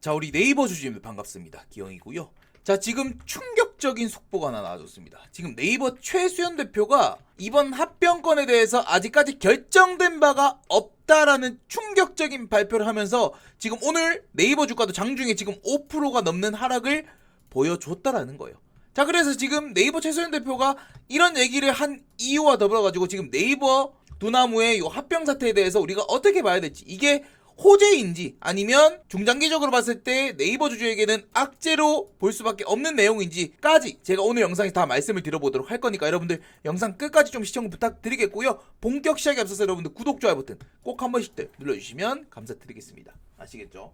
자 우리 네이버 주주님들 반갑습니다. 기영이고요. 자 지금 충격적인 속보가 하나 나와줬습니다. 지금 네이버 최수연 대표가 이번 합병권에 대해서 아직까지 결정된 바가 없다라는 충격적인 발표를 하면서 지금 오늘 네이버 주가도 장중에 지금 5%가 넘는 하락을 보여줬다라는 거예요. 자 그래서 지금 네이버 최수연 대표가 이런 얘기를 한 이유와 더불어 가지고 지금 네이버 두나무의 요 합병 사태에 대해서 우리가 어떻게 봐야 될지 이게 호재인지 아니면 중장기적으로 봤을 때 네이버 주주에게는 악재로 볼 수밖에 없는 내용인지까지 제가 오늘 영상에서 다 말씀을 드려보도록 할 거니까 여러분들 영상 끝까지 좀 시청 부탁드리겠고요. 본격 시작에 앞서서 여러분들 구독, 좋아요 버튼 꼭 한 번씩들 눌러주시면 감사드리겠습니다. 아시겠죠?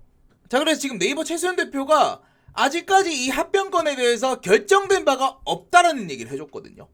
자 그래서 지금 네이버 최수현 대표가 아직까지 이 합병권에 대해서 결정된 바가 없다라는 얘기를 해줬거든요.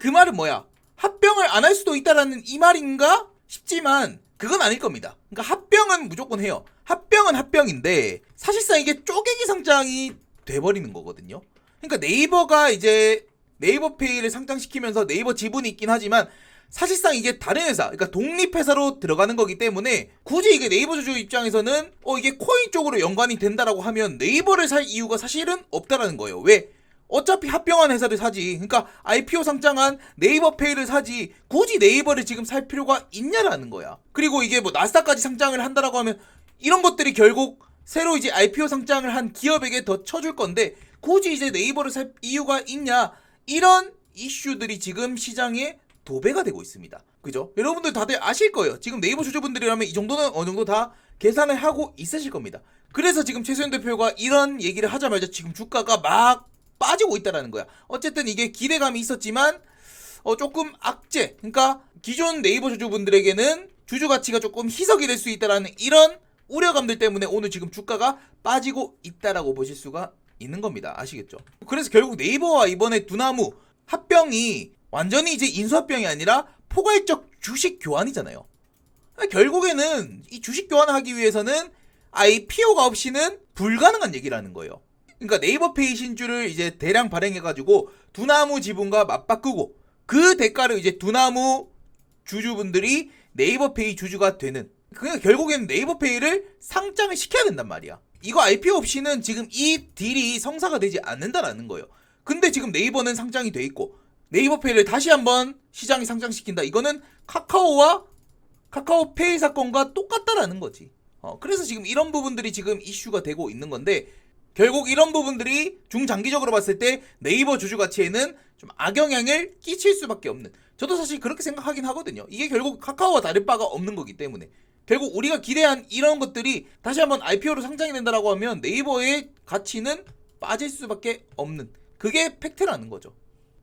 그 말은 뭐야? 합병을 안 할 수도 있다라는 이 말인가 싶지만 그건 아닐 겁니다. 그러니까 합병은 무조건 해요. 합병은 합병인데 사실상 이게 쪼개기 상장이 돼버리는 거거든요. 그러니까 네이버가 이제 네이버 페이를 상장시키면서 네이버 지분이 있긴 하지만 사실상 이게 다른 회사, 그러니까 독립회사로 들어가는 거기 때문에 굳이 이게 네이버 주주 입장에서는 어 이게 코인 쪽으로 연관이 된다라고 하면 네이버를 살 이유가 사실은 없다라는 거예요. 왜? 어차피 합병한 회사를 사지. 그러니까 IPO 상장한 네이버페이를 사지. 굳이 네이버를 지금 살 필요가 있냐라는 거야. 그리고 이게 뭐 나스닥까지 상장을 한다라고 하면 이런 것들이 결국 새로 이제 IPO 상장을 한 기업에게 더 쳐줄 건데 굳이 이제 네이버를 살 이유가 있냐? 이런 이슈들이 지금 시장에 도배가 되고 있습니다. 그죠? 여러분들 다들 아실 거예요. 지금 네이버 주주분들이라면 이 정도는 어느 정도 다 계산을 하고 있으실 겁니다. 그래서 지금 최수현 대표가 이런 얘기를 하자마자 지금 주가가 막 빠지고 있다라는 거야. 어쨌든 이게 기대감이 있었지만 어 조금 악재. 그러니까 기존 네이버 주주분들에게는 주주 가치가 조금 희석이 될 수 있다라는 이런 우려감들 때문에 오늘 지금 주가가 빠지고 있다라고 보실 수가 있는 겁니다. 아시겠죠? 그래서 결국 네이버와 이번에 두나무 합병이 완전히 이제 인수합병이 아니라 포괄적 주식 교환이잖아요. 그러니까 결국에는 이 주식 교환을 하기 위해서는 IPO가 없이는 불가능한 얘기라는 거예요. 그러니까 네이버 페이 신주를 이제 대량 발행해가지고 두나무 지분과 맞바꾸고 그 대가를 이제 두나무 주주분들이 네이버 페이 주주가 되는 그러니까 결국에는 네이버 페이를 상장을 시켜야 된단 말이야. 이거 IPO 없이는 지금 이 딜이 성사가 되지 않는다라는 거예요. 근데 지금 네이버는 상장이 돼 있고 네이버 페이를 다시 한번 시장에 상장시킨다. 이거는 카카오와 카카오페이 사건과 똑같다라는 거지. 어, 그래서 지금 이런 부분들이 지금 이슈가 되고 있는 건데 결국 이런 부분들이 중장기적으로 봤을 때 네이버 주주 가치에는 좀 악영향을 끼칠 수밖에 없는. 저도 사실 그렇게 생각하긴 하거든요. 이게 결국 카카오와 다를 바가 없는 거기 때문에. 결국 우리가 기대한 이런 것들이 다시 한번 IPO로 상장이 된다라고 하면 네이버의 가치는 빠질 수밖에 없는. 그게 팩트라는 거죠.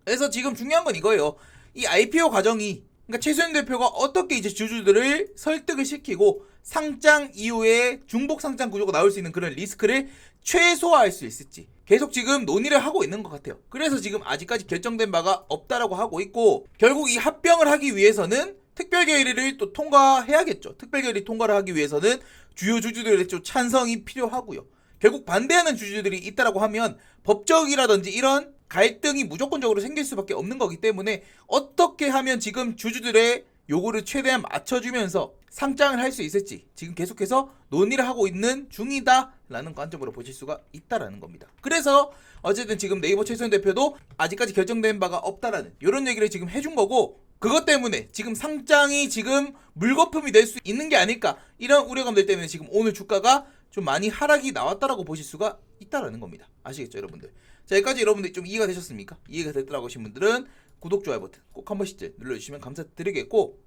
그래서 지금 중요한 건 이거예요. 이 IPO 과정이 그러니까 최수현 대표가 어떻게 이제 주주들을 설득을 시키고 상장 이후에 중복 상장 구조가 나올 수 있는 그런 리스크를 최소화할 수 있을지 계속 지금 논의를 하고 있는 것 같아요. 그래서 지금 아직까지 결정된 바가 없다라고 하고 있고 결국 이 합병을 하기 위해서는 특별계의를 또 통과해야겠죠. 특별계의 통과를 하기 위해서는 주요 주주들의 좀 찬성이 필요하고요. 결국 반대하는 주주들이 있다라고 하면 법적이라든지 이런 갈등이 무조건적으로 생길 수밖에 없는 거기 때문에 어떻게 하면 지금 주주들의 요구를 최대한 맞춰주면서 상장을 할 수 있을지 지금 계속해서 논의를 하고 있는 중이다 라는 관점으로 보실 수가 있다라는 겁니다. 그래서 어쨌든 지금 네이버 최선 대표도 아직까지 결정된 바가 없다라는 이런 얘기를 지금 해준 거고 그것 때문에 지금 상장이 지금 물거품이 될 수 있는 게 아닐까 이런 우려감들 때문에 지금 오늘 주가가 좀 많이 하락이 나왔다라고 보실 수가 있다라는 겁니다. 아시겠죠, 여러분들? 자, 여기까지 여러분들 좀 이해가 되셨습니까? 이해가 됐다라고 하신 분들은 구독, 좋아요 버튼 꼭 한 번씩 눌러주시면 감사드리겠고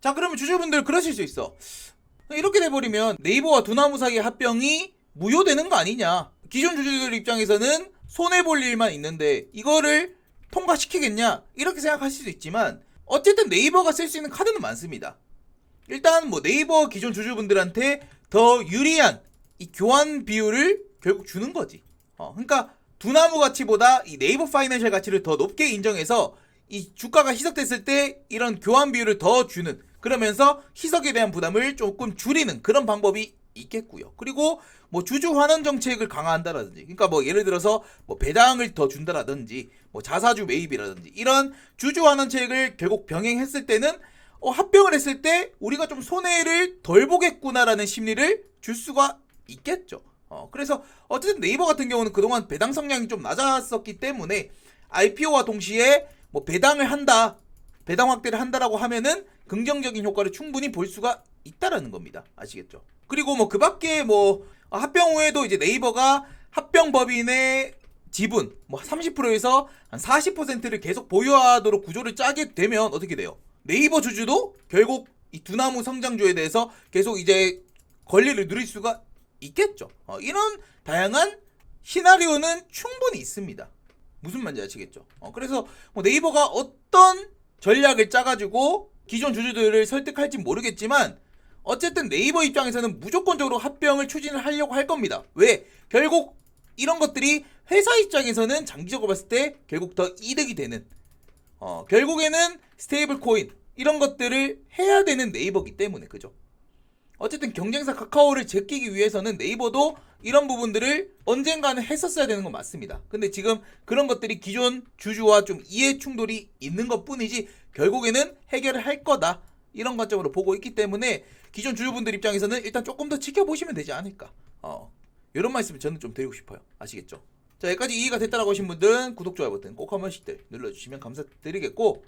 자, 그러면 주주분들 그러실 수 있어. 이렇게 돼버리면 네이버와 두나무 사이의 합병이 무효되는 거 아니냐. 기존 주주들 입장에서는 손해볼 일만 있는데 이거를 통과시키겠냐. 이렇게 생각하실 수도 있지만 어쨌든 네이버가 쓸 수 있는 카드는 많습니다. 일단 뭐 네이버 기존 주주분들한테 더 유리한 이 교환 비율을 결국 주는 거지. 어, 그러니까 두나무 가치보다 이 네이버 파이낸셜 가치를 더 높게 인정해서 이 주가가 희석됐을 때 이런 교환 비율을 더 주는 그러면서 희석에 대한 부담을 조금 줄이는 그런 방법이 있겠고요. 그리고 뭐 주주 환원 정책을 강화한다라든지, 그러니까 뭐 예를 들어서 뭐 배당을 더 준다라든지, 뭐 자사주 매입이라든지 이런 주주 환원 책을 결국 병행했을 때는 어, 합병을 했을 때 우리가 좀 손해를 덜 보겠구나라는 심리를 줄 수가 있겠죠. 어, 그래서 어쨌든 네이버 같은 경우는 그동안 배당 성량이 좀 낮았었기 때문에 IPO와 동시에 뭐 배당을 한다, 배당 확대를 한다라고 하면은 긍정적인 효과를 충분히 볼 수가 있다라는 겁니다. 아시겠죠? 그리고 뭐 그 밖에 뭐 합병 후에도 이제 네이버가 합병 법인의 지분 뭐 30%에서 한 40%를 계속 보유하도록 구조를 짜게 되면 어떻게 돼요? 네이버 주주도 결국 이 두나무 성장주에 대해서 계속 이제 권리를 누릴 수가 있겠죠. 어, 이런 다양한 시나리오는 충분히 있습니다. 무슨 말인지 아시겠죠? 어, 그래서 뭐 네이버가 어떤 전략을 짜가지고 기존 주주들을 설득할지 모르겠지만 어쨌든 네이버 입장에서는 무조건적으로 합병을 추진을 하려고 할 겁니다. 왜? 결국 이런 것들이 회사 입장에서는 장기적으로 봤을 때 결국 더 이득이 되는 어, 결국에는 스테이블 코인 이런 것들을 해야 되는 네이버기 때문에 그죠? 어쨌든 경쟁사 카카오를 제끼기 위해서는 네이버도 이런 부분들을 언젠가는 했었어야 되는 건 맞습니다. 근데 지금 그런 것들이 기존 주주와 좀 이해 충돌이 있는 것 뿐이지 결국에는 해결을 할 거다. 이런 관점으로 보고 있기 때문에 기존 주주분들 입장에서는 일단 조금 더 지켜보시면 되지 않을까. 어, 이런 말씀을 저는 좀 드리고 싶어요. 아시겠죠? 자, 여기까지 이해가 됐다라고 하신 분들은 구독, 좋아요 버튼 꼭 한 번씩들 눌러주시면 감사드리겠고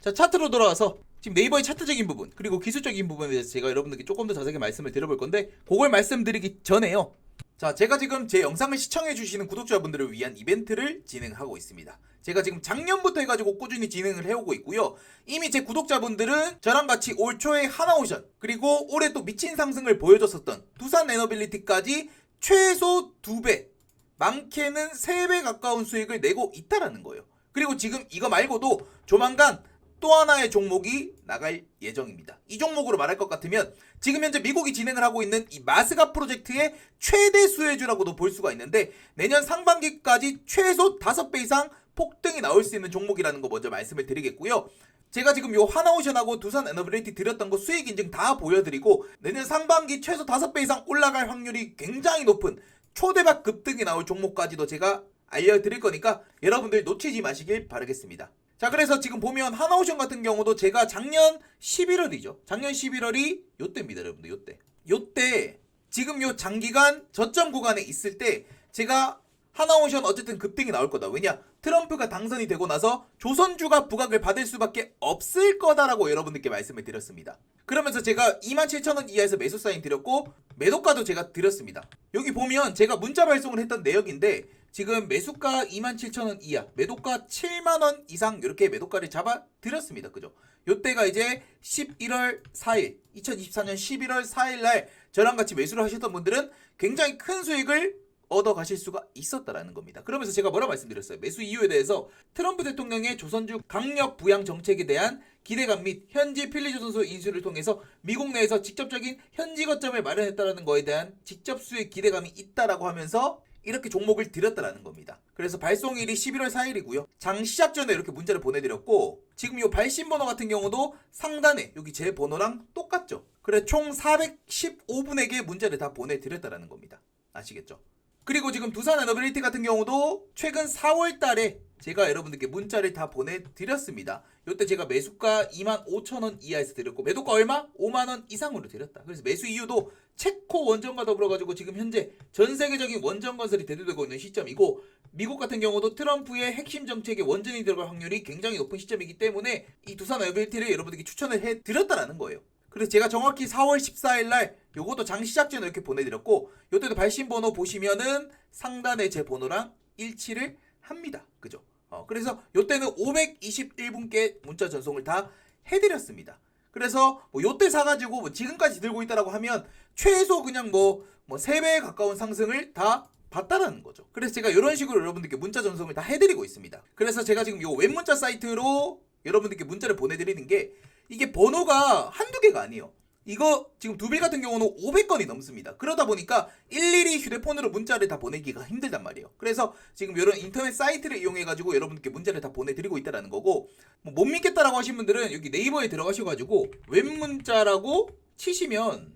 자 차트로 돌아와서 지금 네이버의 차트적인 부분 그리고 기술적인 부분에 대해서 제가 여러분들께 조금 더 자세하게 말씀을 드려볼 건데 그걸 말씀드리기 전에요 자 제가 지금 제 영상을 시청해 주시는 구독자분들을 위한 이벤트를 진행하고 있습니다 제가 지금 작년부터 해가지고 꾸준히 진행을 해오고 있고요 이미 제 구독자분들은 저랑 같이 올 초에 하나오션 그리고 올해 또 미친 상승을 보여줬었던 두산 에너빌리티까지 최소 2배 많게는 3배 가까운 수익을 내고 있다라는 거예요. 그리고 지금 이거 말고도 조만간 또 하나의 종목이 나갈 예정입니다. 이 종목으로 말할 것 같으면 지금 현재 미국이 진행을 하고 있는 이 마스가 프로젝트의 최대 수혜주라고도 볼 수가 있는데 내년 상반기까지 최소 5배 이상 폭등이 나올 수 있는 종목이라는 거 먼저 말씀을 드리겠고요. 제가 지금 요 하나오션하고 두산 에너빌리티 드렸던 거 수익 인증 다 보여드리고 내년 상반기 최소 5배 이상 올라갈 확률이 굉장히 높은 초대박 급등이 나올 종목까지도 제가 알려드릴 거니까 여러분들 놓치지 마시길 바라겠습니다. 자 그래서 지금 보면 하나오션 같은 경우도 제가 작년 11월이죠. 작년 11월이 요때입니다 여러분들 요때. 요때 지금 요 장기간 저점 구간에 있을 때 제가 하나오션 어쨌든 급등이 나올 거다. 왜냐? 트럼프가 당선이 되고 나서 조선주가 부각을 받을 수밖에 없을 거다라고 여러분들께 말씀을 드렸습니다. 그러면서 제가 27,000원 이하에서 매수 사인 드렸고 매도가도 제가 드렸습니다. 여기 보면 제가 문자 발송을 했던 내역인데 지금 매수가 27,000원 이하, 매도가 7만원 이상 이렇게 매도가를 잡아 드렸습니다. 그죠? 요때가 이제 11월 4일, 2024년 11월 4일 날 저랑 같이 매수를 하셨던 분들은 굉장히 큰 수익을 얻어 가실 수가 있었다라는 겁니다. 그러면서 제가 뭐라 말씀드렸어요? 매수 이유에 대해서 트럼프 대통령의 조선주 강력 부양 정책에 대한 기대감 및 현지 필리조선소 인수를 통해서 미국 내에서 직접적인 현지 거점을 마련했다라는 거에 대한 직접 수익 기대감이 있다라고 하면서 이렇게 종목을 드렸다라는 겁니다. 그래서 발송일이 11월 4일이고요. 장 시작 전에 이렇게 문자를 보내드렸고 지금 이 발신 번호 같은 경우도 상단에 여기 제 번호랑 똑같죠. 그래 총 415분에게 문자를 다 보내드렸다라는 겁니다. 아시겠죠? 그리고 지금 두산 에너빌리티 같은 경우도 최근 4월 달에 제가 여러분들께 문자를 다 보내드렸습니다. 이때 제가 매수가 25,000원 이하에서 드렸고 매도가 얼마? 5만원 이상으로 드렸다. 그래서 매수 이유도 체코 원전과 더불어 가지고 지금 현재 전 세계적인 원전 건설이 대두되고 있는 시점이고 미국 같은 경우도 트럼프의 핵심 정책에 원전이 들어갈 확률이 굉장히 높은 시점이기 때문에 이 두산 에너빌리티를 여러분들께 추천을 해드렸다라는 거예요. 그래서 제가 정확히 4월 14일 날 요것도 장 시작 전에 이렇게 보내드렸고 요때도 발신 번호 보시면은 상단에 제 번호랑 일치를 합니다. 그죠? 어, 그래서 요때는 521분께 문자 전송을 다 해드렸습니다. 그래서 뭐 요때 사가지고 뭐 지금까지 들고 있다라고 하면 최소 그냥 뭐, 뭐 3배에 가까운 상승을 다 봤다라는 거죠. 그래서 제가 이런 식으로 여러분들께 문자 전송을 다 해드리고 있습니다. 그래서 제가 지금 요 웹문자 사이트로 여러분들께 문자를 보내드리는 게 이게 번호가 한두 개가 아니에요. 이거 지금 두빌 같은 경우는 500건이 넘습니다. 그러다 보니까 일일이 휴대폰으로 문자를 다 보내기가 힘들단 말이에요. 그래서 지금 이런 인터넷 사이트를 이용해 가지고 여러분께 문자를 다 보내드리고 있다라는 거고 뭐 못 믿겠다라고 하신 분들은 여기 네이버에 들어가셔가지고 웹문자라고 치시면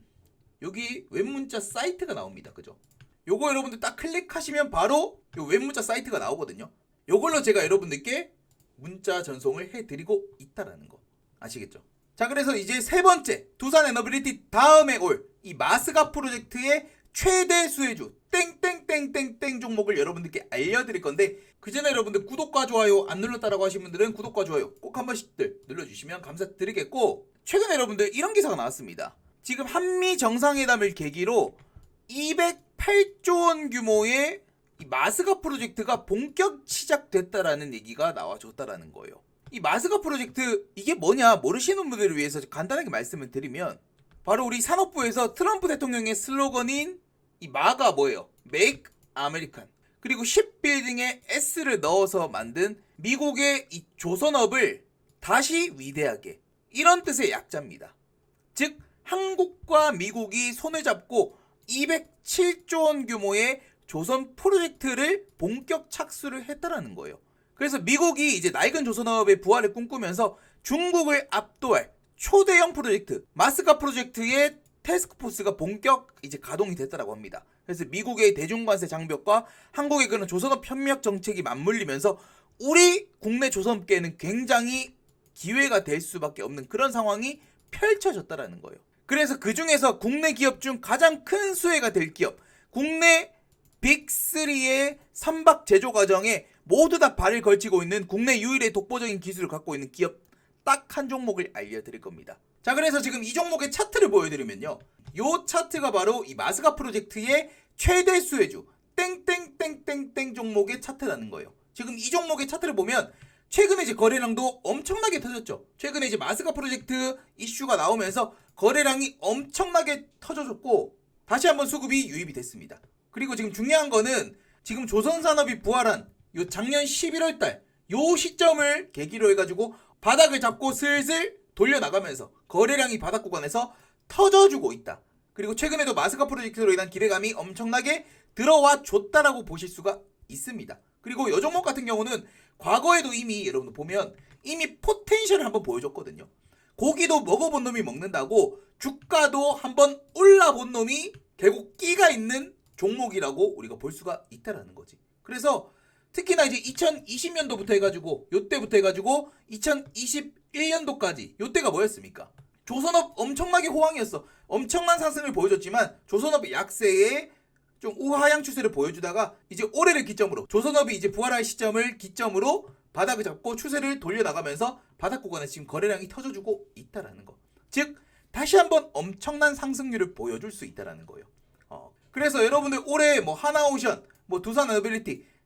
여기 웹문자 사이트가 나옵니다. 그죠? 요거 여러분들 딱 클릭하시면 바로 요 웹문자 사이트가 나오거든요. 요걸로 제가 여러분들께 문자 전송을 해드리고 있다라는 거 아시겠죠? 자 그래서 이제 세 번째 두산 에너빌리티 다음에 올 이 마스가 프로젝트의 최대 수혜주 땡땡땡땡땡 종목을 여러분들께 알려드릴 건데 그 전에 여러분들 구독과 좋아요 안 눌렀다라고 하신 분들은 구독과 좋아요 꼭 한 번씩들 눌러주시면 감사드리겠고 최근에 여러분들 이런 기사가 나왔습니다. 지금 한미 정상회담을 계기로 208조 원 규모의 이 마스가 프로젝트가 본격 시작됐다라는 얘기가 나와줬다라는 거예요. 이 마스가 프로젝트 이게 뭐냐 모르시는 분들을 위해서 간단하게 말씀을 드리면 바로 우리 산업부에서 트럼프 대통령의 슬로건인 이 마가 뭐예요? Make American 그리고 쉽빌딩에 S를 넣어서 만든 미국의 이 조선업을 다시 위대하게 이런 뜻의 약자입니다. 즉 한국과 미국이 손을 잡고 207조 원 규모의 조선 프로젝트를 본격 착수를 했다라는 거예요. 그래서 미국이 이제 낡은 조선업의 부활을 꿈꾸면서 중국을 압도할 초대형 프로젝트 마스카 프로젝트의 테스크포스가 본격 이제 가동이 됐다라고 합니다. 그래서 미국의 대중관세 장벽과 한국의 그런 조선업 협력 정책이 맞물리면서 우리 국내 조선업계는 굉장히 기회가 될 수밖에 없는 그런 상황이 펼쳐졌다라는 거예요. 그래서 그 중에서 국내 기업 중 가장 큰 수혜가 될 기업, 국내 빅3의 선박 제조 과정에 모두 다 발을 걸치고 있는 국내 유일의 독보적인 기술을 갖고 있는 기업 딱 한 종목을 알려드릴 겁니다. 자, 그래서 지금 이 종목의 차트를 보여드리면요. 요 차트가 바로 이 마스가 프로젝트의 최대 수혜주 땡땡땡땡땡 종목의 차트라는 거예요. 지금 이 종목의 차트를 보면 최근에 이제 거래량도 엄청나게 터졌죠. 최근에 이제 마스가 프로젝트 이슈가 나오면서 거래량이 엄청나게 터져졌고 다시 한번 수급이 유입이 됐습니다. 그리고 지금 중요한 거는 지금 조선산업이 부활한 요 작년 11월 달 요 시점을 계기로 해가지고 바닥을 잡고 슬슬 돌려나가면서 거래량이 바닥 구간에서 터져주고 있다. 그리고 최근에도 마스카 프로젝트로 인한 기대감이 엄청나게 들어와 줬다라고 보실 수가 있습니다. 그리고 요 종목 같은 경우는 과거에도 이미 여러분들 보면 이미 포텐셜을 한번 보여줬거든요. 고기도 먹어본 놈이 먹는다고 주가도 한번 올라본 놈이 결국 끼가 있는 종목이라고 우리가 볼 수가 있다라는 거지. 그래서 특히나 이제 2020년도부터 해가지고 요때부터 해가지고 2021년도까지 요때가 뭐였습니까? 조선업 엄청나게 호황이었어. 엄청난 상승을 보여줬지만 조선업의 약세에 좀 우하향 추세를 보여주다가 이제 올해를 기점으로 조선업이 이제 부활할 시점을 기점으로 바닥을 잡고 추세를 돌려나가면서 바닥 구간에 지금 거래량이 터져주고 있다라는 거. 즉 다시 한번 엄청난 상승률을 보여줄 수 있다라는 거예요. 어, 그래서 여러분들 올해 뭐 하나오션, 뭐 두산 어빌리티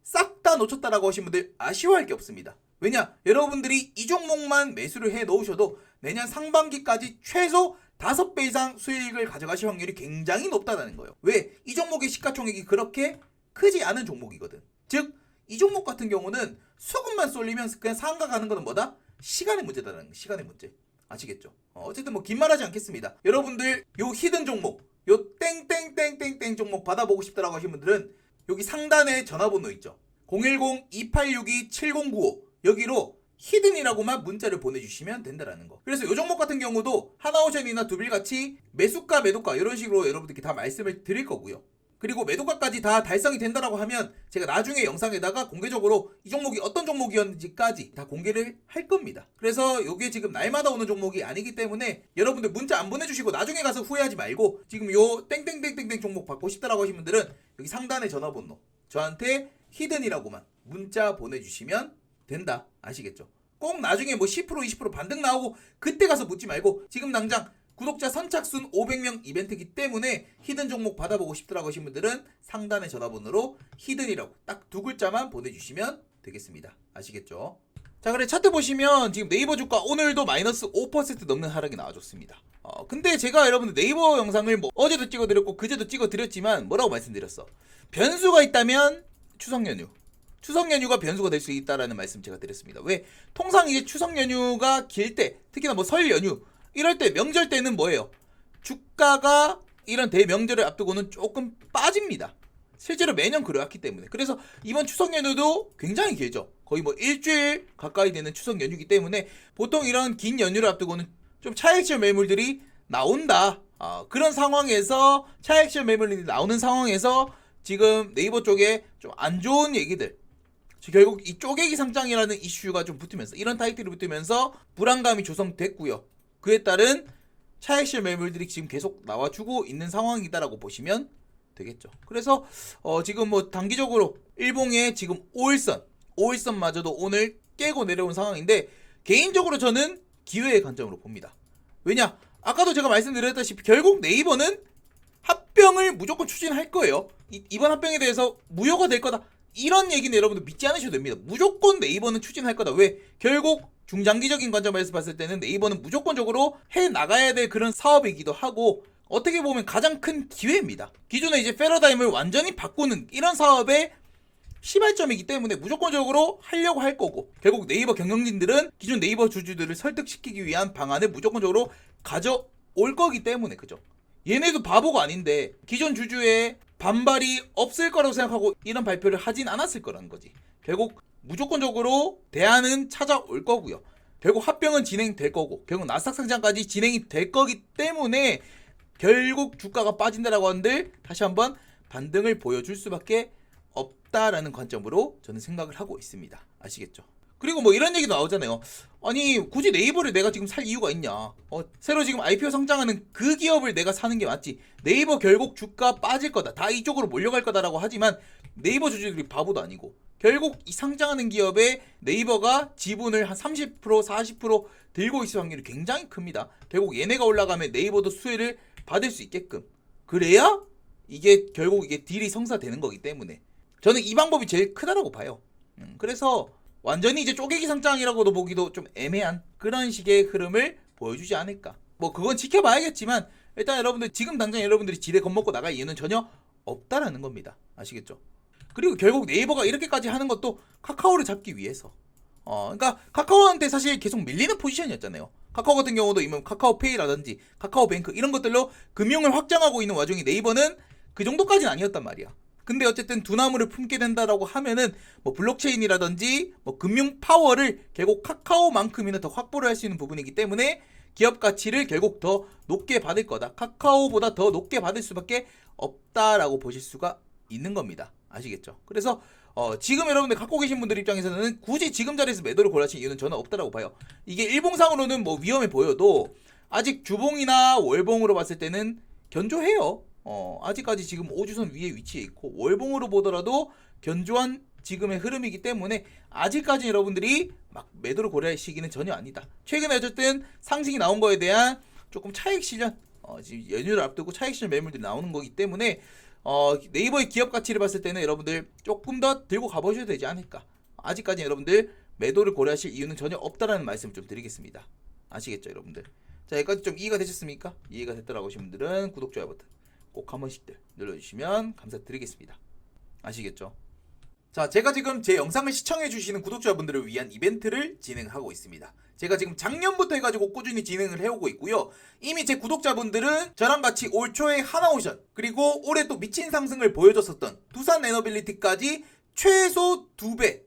싹다 놓쳤다라고 하신 분들 아쉬워할 게 없습니다. 왜냐? 여러분들이 이 종목만 매수를 해 놓으셔도 내년 상반기까지 최소 5배 이상 수익을 가져가실 확률이 굉장히 높다는 거예요. 왜? 이 종목의 시가총액이 그렇게 크지 않은 종목이거든. 즉, 이 종목 같은 경우는 수급만 쏠리면 그냥 상가 가는 거는 뭐다? 시간의 문제다라는 거, 시간의 문제. 아시겠죠? 어, 어쨌든 뭐 긴 말하지 않겠습니다. 여러분들 요 히든 종목, 요 땡땡땡땡땡 종목 받아보고 싶다라고 하신 분들은 여기 상단에 전화번호 있죠. 010-2862-7095 여기로 히든이라고만 문자를 보내주시면 된다라는 거. 그래서 요 종목 같은 경우도 하나오션이나 두빌같이 매수가 매도가 이런 식으로 여러분들께 다 말씀을 드릴 거고요. 그리고 매도가까지 다 달성이 된다라고 하면 제가 나중에 영상에다가 공개적으로 이 종목이 어떤 종목이었는지까지 다 공개를 할 겁니다. 그래서 이게 지금 날마다 오는 종목이 아니기 때문에 여러분들 문자 안 보내주시고 나중에 가서 후회하지 말고 지금 요 땡땡땡땡땡 종목 받고 싶다라고 하신 분들은 여기 상단에 전화번호 저한테 히든이라고만 문자 보내주시면 된다 아시겠죠? 꼭 나중에 뭐 10% 20% 반등 나오고 그때 가서 묻지 말고 지금 당장 구독자 선착순 500명 이벤트이기 때문에 히든 종목 받아보고 싶더라고 하신 분들은 상단의 전화번호로 히든이라고 딱 두 글자만 보내주시면 되겠습니다. 아시겠죠? 자 그래 차트 보시면 지금 네이버 주가 오늘도 마이너스 5% 넘는 하락이 나와줬습니다. 어 근데 제가 여러분들 네이버 영상을 뭐 어제도 찍어드렸고 그제도 찍어드렸지만 뭐라고 말씀드렸어? 변수가 있다면 추석 연휴. 추석 연휴가 변수가 될 수 있다라는 말씀 제가 드렸습니다. 왜? 통상 이제 추석 연휴가 길 때, 특히나 뭐 설 연휴, 이럴 때 명절 때는 뭐예요? 주가가 이런 대명절을 앞두고는 조금 빠집니다. 실제로 매년 그래왔기 때문에. 그래서 이번 추석 연휴도 굉장히 길죠. 거의 뭐 일주일 가까이 되는 추석 연휴이기 때문에 보통 이런 긴 연휴를 앞두고는 좀 차익실 매물들이 나온다. 아, 그런 상황에서 차익실 매물들이 나오는 상황에서 지금 네이버 쪽에 좀 안 좋은 얘기들 결국 이 쪼개기 상장이라는 이슈가 좀 붙으면서 이런 타이틀이 붙으면서 불안감이 조성됐고요. 그에 따른 차익실 매물들이 지금 계속 나와주고 있는 상황이다라고 보시면 되겠죠. 그래서 어, 지금 뭐 단기적으로 일봉의 지금 5일선, 5일선마저도 오늘 깨고 내려온 상황인데 개인적으로 저는 기회의 관점으로 봅니다. 왜냐? 아까도 제가 말씀드렸다시피 결국 네이버는 합병을 무조건 추진할 거예요. 이, 이번 합병에 대해서 무효가 될 거다. 이런 얘기는 여러분들 믿지 않으셔도 됩니다. 무조건 네이버는 추진할 거다. 왜? 결국 중장기적인 관점에서 봤을 때는 네이버는 무조건적으로 해 나가야 될 그런 사업이기도 하고 어떻게 보면 가장 큰 기회입니다. 기존에 이제 패러다임을 완전히 바꾸는 이런 사업의 시발점이기 때문에 무조건적으로 하려고 할 거고 결국 네이버 경영진들은 기존 네이버 주주들을 설득시키기 위한 방안을 무조건적으로 가져올 거기 때문에 그죠? 얘네도 바보가 아닌데 기존 주주의 반발이 없을 거라고 생각하고 이런 발표를 하진 않았을 거라는 거지. 결국 무조건적으로 대안은 찾아올 거고요. 결국 합병은 진행될 거고 결국 나스닥 상장까지 진행이 될 거기 때문에 결국 주가가 빠진다라고 하는데 다시 한번 반등을 보여줄 수밖에 없다라는 관점으로 저는 생각을 하고 있습니다. 아시겠죠? 그리고 뭐 이런 얘기도 나오잖아요. 아니 굳이 네이버를 내가 지금 살 이유가 있냐? 어, 새로 지금 IPO 상장하는 그 기업을 내가 사는 게 맞지. 네이버 결국 주가 빠질 거다. 다 이쪽으로 몰려갈 거다라고 하지만 네이버 주주들이 바보도 아니고 결국 이 상장하는 기업에 네이버가 지분을 한 30% 40% 들고 있을 확률이 굉장히 큽니다. 결국 얘네가 올라가면 네이버도 수혜를 받을 수 있게끔 그래야 이게 결국 이게 딜이 성사되는 거기 때문에 저는 이 방법이 제일 크다라고 봐요. 음, 그래서 완전히 이제 쪼개기 상장이라고도 보기도 좀 애매한 그런 식의 흐름을 보여주지 않을까. 뭐 그건 지켜봐야겠지만 일단 여러분들 지금 당장 여러분들이 지뢰 겁먹고 나갈 이유는 전혀 없다라는 겁니다. 아시겠죠? 그리고 결국 네이버가 이렇게까지 하는 것도 카카오를 잡기 위해서. 어, 그러니까 카카오한테 사실 계속 밀리는 포지션이었잖아요. 카카오 같은 경우도 이면 카카오페이라든지 카카오뱅크 이런 것들로 금융을 확장하고 있는 와중에 네이버는 그 정도까지는 아니었단 말이야. 근데 어쨌든 두 나무를 품게 된다라고 하면은 뭐 블록체인이라든지 뭐 금융 파워를 결국 카카오만큼이나 더 확보를 할 수 있는 부분이기 때문에 기업 가치를 결국 더 높게 받을 거다. 카카오보다 더 높게 받을 수밖에 없다라고 보실 수가 있는 겁니다. 아시겠죠? 그래서 어, 지금 여러분들 갖고 계신 분들 입장에서는 굳이 지금 자리에서 매도를 골라칠 이유는 저는 없다라고 봐요. 이게 일봉상으로는 뭐 위험해 보여도 아직 주봉이나 월봉으로 봤을 때는 견조해요. 어, 아직까지 지금 5주선 위에 위치해 있고 월봉으로 보더라도 견조한 지금의 흐름이기 때문에 아직까지 여러분들이 막 매도를 고려할 시기는 전혀 아니다. 최근에 어쨌든 상승이 나온 거에 대한 조금 차익 실현 어, 지금 연휴를 앞두고 차익 실현 매물들이 나오는 거기 때문에 어, 네이버의 기업 가치를 봤을 때는 여러분들 조금 더 들고 가보셔도 되지 않을까. 아직까지 여러분들 매도를 고려하실 이유는 전혀 없다라는 말씀을 좀 드리겠습니다. 아시겠죠, 여러분들? 자, 여기까지 좀 이해가 되셨습니까? 이해가 됐다라고 하신 분들은 구독, 좋아요 버튼 꼭 한 번씩들 눌러주시면 감사드리겠습니다. 아시겠죠? 자, 제가 지금 제 영상을 시청해주시는 구독자분들을 위한 이벤트를 진행하고 있습니다. 제가 지금 작년부터 해가지고 꾸준히 진행을 해오고 있고요. 이미 제 구독자분들은 저랑 같이 올 초에 하나오션, 그리고 올해 또 미친 상승을 보여줬었던 두산 에너빌리티까지 최소 2배,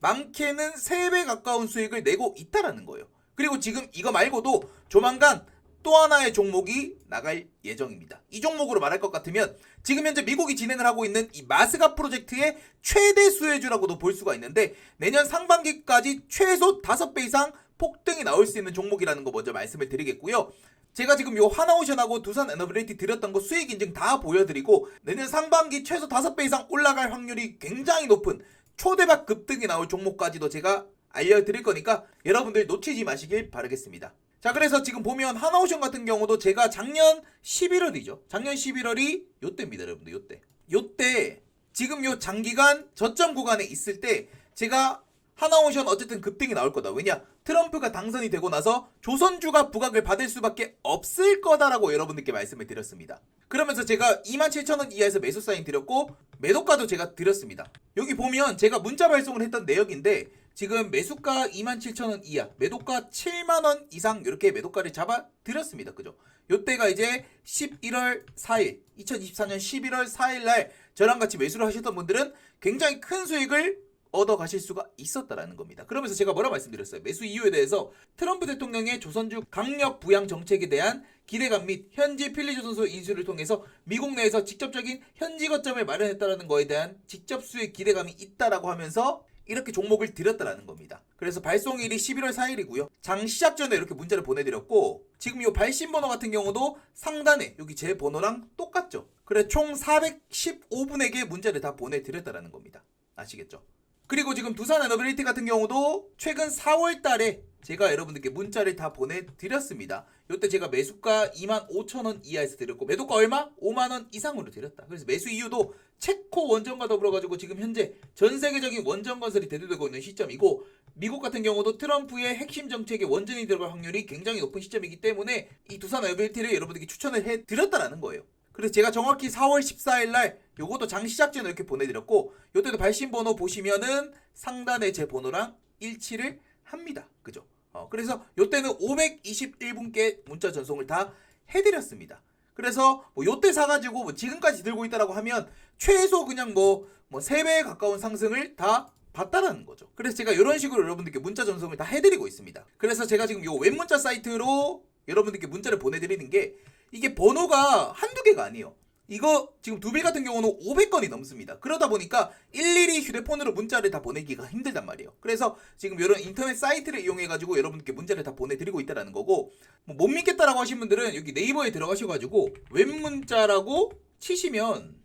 많게는 3배 가까운 수익을 내고 있다라는 거예요. 그리고 지금 이거 말고도 조만간 또 하나의 종목이 나갈 예정입니다. 이 종목으로 말할 것 같으면 지금 현재 미국이 진행을 하고 있는 이 마스가 프로젝트의 최대 수혜주라고도 볼 수가 있는데 내년 상반기까지 최소 5배 이상 폭등이 나올 수 있는 종목이라는 거 먼저 말씀을 드리겠고요. 제가 지금 요 하나오션하고 두산 에너빌리티 드렸던 거 수익 인증 다 보여드리고 내년 상반기 최소 5배 이상 올라갈 확률이 굉장히 높은 초대박 급등이 나올 종목까지도 제가 알려드릴 거니까 여러분들 놓치지 마시길 바라겠습니다. 자 그래서 지금 보면 하나오션 같은 경우도 제가 작년 11월이죠. 작년 11월이 요때입니다 여러분들 요때. 요때 지금 요 장기간 저점 구간에 있을 때 제가 하나오션 어쨌든 급등이 나올 거다. 왜냐? 트럼프가 당선이 되고 나서 조선주가 부각을 받을 수밖에 없을 거다라고 여러분들께 말씀을 드렸습니다. 그러면서 제가 27,000원 이하에서 매수 사인 드렸고 매도가도 제가 드렸습니다. 여기 보면 제가 문자 발송을 했던 내역인데 지금 매수가 27,000원 이하, 매도가 7만원 이상 이렇게 매도가를 잡아 드렸습니다. 그죠? 요때가 이제 11월 4일, 2024년 11월 4일 날 저랑 같이 매수를 하셨던 분들은 굉장히 큰 수익을 얻어 가실 수가 있었다라는 겁니다. 그러면서 제가 뭐라 말씀드렸어요? 매수 이유에 대해서 트럼프 대통령의 조선주 강력 부양 정책에 대한 기대감 및 현지 필리 조선소 인수를 통해서 미국 내에서 직접적인 현지 거점을 마련했다라는 거에 대한 직접 수익 기대감이 있다라고 하면서 이렇게 종목을 드렸다라는 겁니다. 그래서 발송일이 11월 4일이고요. 장 시작 전에 이렇게 문자를 보내드렸고 지금 이 발신 번호 같은 경우도 상단에 여기 제 번호랑 똑같죠. 그래 총 415분에게 문자를 다 보내드렸다라는 겁니다. 아시겠죠? 그리고 지금 두산 에너빌리티 같은 경우도 최근 4월 달에 제가 여러분들께 문자를 다 보내드렸습니다. 이때 제가 매수가 25,000원 이하에서 드렸고 매도가 얼마? 5만원 이상으로 드렸다. 그래서 매수 이유도 체코 원전과 더불어가지고 지금 현재 전 세계적인 원전 건설이 대두되고 있는 시점이고 미국 같은 경우도 트럼프의 핵심 정책에 원전이 들어갈 확률이 굉장히 높은 시점이기 때문에 이 두산 에너빌리티를 여러분들께 추천을 해드렸다라는 거예요. 그래서 제가 정확히 4월 14일 날 요것도 장 시작 전에 이렇게 보내드렸고 요때도 발신 번호 보시면은 상단에 제 번호랑 일치를 합니다. 그죠? 어, 그래서 요때는 521분께 문자 전송을 다 해드렸습니다. 그래서 뭐 요때 사가지고 뭐 지금까지 들고 있다라고 하면 최소 그냥 뭐, 뭐 3배에 가까운 상승을 다 봤다라는 거죠. 그래서 제가 이런 식으로 여러분들께 문자 전송을 다 해드리고 있습니다. 그래서 제가 지금 요 웹문자 사이트로 여러분들께 문자를 보내드리는 게 이게 번호가 한두 개가 아니에요. 이거 지금 두 빌 같은 경우는 500건이 넘습니다. 그러다 보니까 일일이 휴대폰으로 문자를 다 보내기가 힘들단 말이에요. 그래서 지금 이런 인터넷 사이트를 이용해 가지고 여러분께 문자를 다 보내드리고 있다라는 거고 뭐 못 믿겠다라고 하신 분들은 여기 네이버에 들어가셔가지고 웹문자라고 치시면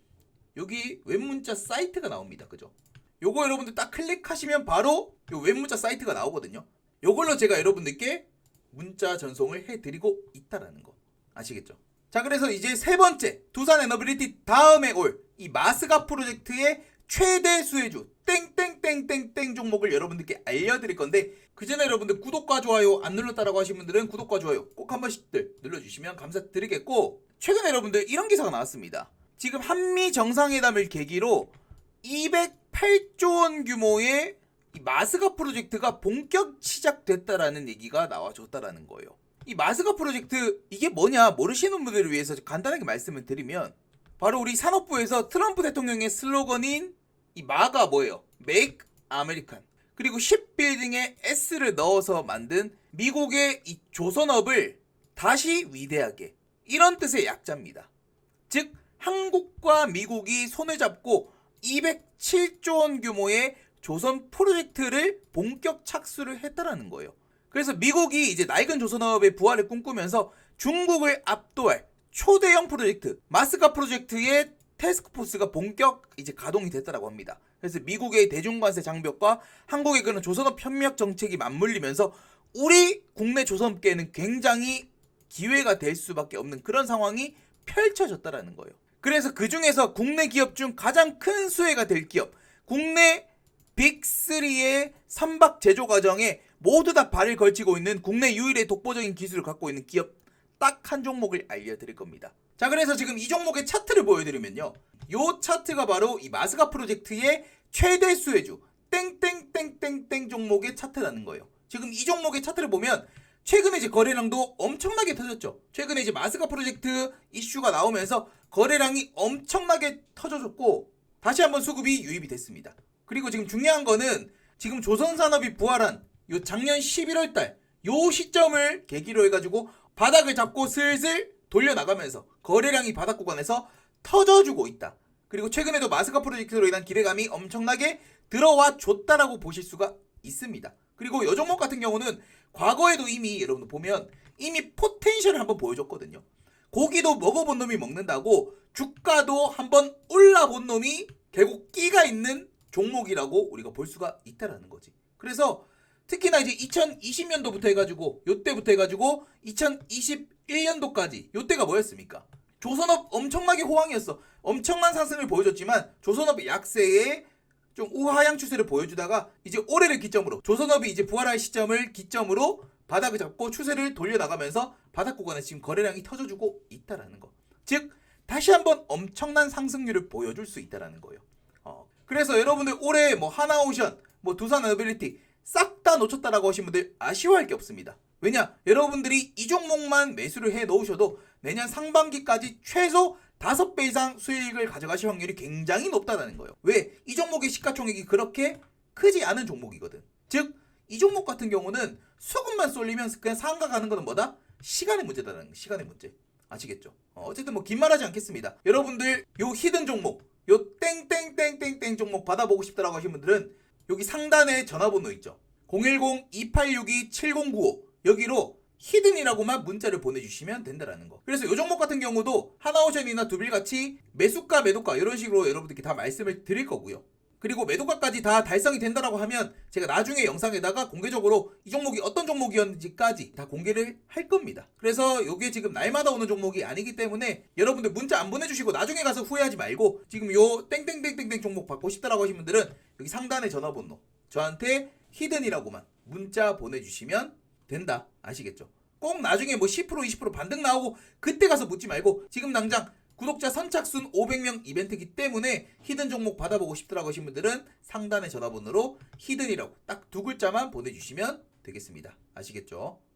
여기 웹문자 사이트가 나옵니다. 그죠? 요거 여러분들 딱 클릭하시면 바로 요 웹문자 사이트가 나오거든요. 요걸로 제가 여러분들께 문자 전송을 해드리고 있다라는 거 아시겠죠? 자 그래서 이제 세 번째 두산 에너빌리티 다음에 올 이 마스가 프로젝트의 최대 수혜주 땡땡땡땡땡 종목을 여러분들께 알려드릴 건데 그 전에 여러분들 구독과 좋아요 안 눌렀다라고 하신 분들은 구독과 좋아요 꼭 한 번씩들 눌러주시면 감사드리겠고 최근에 여러분들 이런 기사가 나왔습니다. 지금 한미 정상회담을 계기로 208조 원 규모의 이 마스가 프로젝트가 본격 시작됐다라는 얘기가 나와줬다라는 거예요. 이 마스가 프로젝트 이게 뭐냐 모르시는 분들을 위해서 간단하게 말씀을 드리면 바로 우리 산업부에서 트럼프 대통령의 슬로건인 이 마가 뭐예요? Make American 그리고 쉽빌딩에 S를 넣어서 만든 미국의 이 조선업을 다시 위대하게 이런 뜻의 약자입니다. 즉 한국과 미국이 손을 잡고 207조 원 규모의 조선 프로젝트를 본격 착수를 했다라는 거예요. 그래서 미국이 이제 낡은 조선업의 부활을 꿈꾸면서 중국을 압도할 초대형 프로젝트 마스카 프로젝트의 테스크포스가 본격 이제 가동이 됐다라고 합니다. 그래서 미국의 대중관세 장벽과 한국의 그런 조선업 협력 정책이 맞물리면서 우리 국내 조선업계에는 굉장히 기회가 될 수밖에 없는 그런 상황이 펼쳐졌다라는 거예요. 그래서 그 중에서 국내 기업 중 가장 큰 수혜가 될 기업, 국내 빅3의 선박 제조 과정에 모두 다 발을 걸치고 있는 국내 유일의 독보적인 기술을 갖고 있는 기업 딱 한 종목을 알려드릴 겁니다. 자, 그래서 지금 이 종목의 차트를 보여드리면요. 요 차트가 바로 이 마스가 프로젝트의 최대 수혜주 땡땡땡땡땡 종목의 차트라는 거예요. 지금 이 종목의 차트를 보면 최근에 이제 거래량도 엄청나게 터졌죠. 최근에 이제 마스가 프로젝트 이슈가 나오면서 거래량이 엄청나게 터져졌고 다시 한번 수급이 유입이 됐습니다. 그리고 지금 중요한 거는 지금 조선산업이 부활한 요 작년 11월 달 요 시점을 계기로 해가지고 바닥을 잡고 슬슬 돌려나가면서 거래량이 바닥 구간에서 터져주고 있다. 그리고 최근에도 마스카 프로젝트로 인한 기대감이 엄청나게 들어와 줬다라고 보실 수가 있습니다. 그리고 요 종목 같은 경우는 과거에도 이미 여러분 보면 이미 포텐셜을 한번 보여줬거든요. 고기도 먹어본 놈이 먹는다고 주가도 한번 올라본 놈이 결국 끼가 있는 종목이라고 우리가 볼 수가 있다라는 거지. 그래서 특히나 이제 2020년도부터 해가지고 요때부터 해가지고 2021년도까지 요때가 뭐였습니까? 조선업 엄청나게 호황이었어. 엄청난 상승을 보여줬지만 조선업의 약세에 좀 우하향 추세를 보여주다가 이제 올해를 기점으로 조선업이 이제 부활할 시점을 기점으로 바닥을 잡고 추세를 돌려나가면서 바닥 구간에 지금 거래량이 터져주고 있다라는 거. 즉 다시 한번 엄청난 상승률을 보여줄 수 있다라는 거예요. 어, 그래서 여러분들 올해 뭐 하나오션, 뭐 두산 어빌리티 싹 다 놓쳤다라고 하신 분들 아쉬워할 게 없습니다. 왜냐? 여러분들이 이 종목만 매수를 해 놓으셔도 내년 상반기까지 최소 5배 이상 수익을 가져가실 확률이 굉장히 높다는 거예요. 왜? 이 종목의 시가총액이 그렇게 크지 않은 종목이거든. 즉, 이 종목 같은 경우는 수급만 쏠리면 그냥 상가 가는 거는 뭐다? 시간의 문제다라는 거, 시간의 문제. 아시겠죠? 어, 어쨌든 뭐 긴 말하지 않겠습니다. 여러분들 요 히든 종목, 요 땡땡땡땡땡 종목 받아보고 싶다라고 하신 분들은 여기 상단에 전화번호 있죠. 010-2862-7095 여기로 히든이라고만 문자를 보내주시면 된다라는 거. 그래서 이 종목 같은 경우도 하나오션이나 두빌 같이 매수가, 매도가 이런 식으로 여러분들께 다 말씀을 드릴 거고요. 그리고 매도가까지 다 달성이 된다라고 하면 제가 나중에 영상에다가 공개적으로 이 종목이 어떤 종목이었는지까지 다 공개를 할 겁니다. 그래서 이게 지금 날마다 오는 종목이 아니기 때문에 여러분들 문자 안 보내주시고 나중에 가서 후회하지 말고 지금 요 땡땡땡땡땡 종목 받고 싶다라고 하신 분들은 여기 상단에 전화번호 저한테 히든이라고만 문자 보내주시면 된다 아시겠죠? 꼭 나중에 뭐 10% 20% 반등 나오고 그때 가서 묻지 말고 지금 당장 구독자 선착순 500명 이벤트이기 때문에 히든 종목 받아보고 싶더라고 하신 분들은 상단의 전화번호로 히든이라고 딱 두 글자만 보내주시면 되겠습니다. 아시겠죠?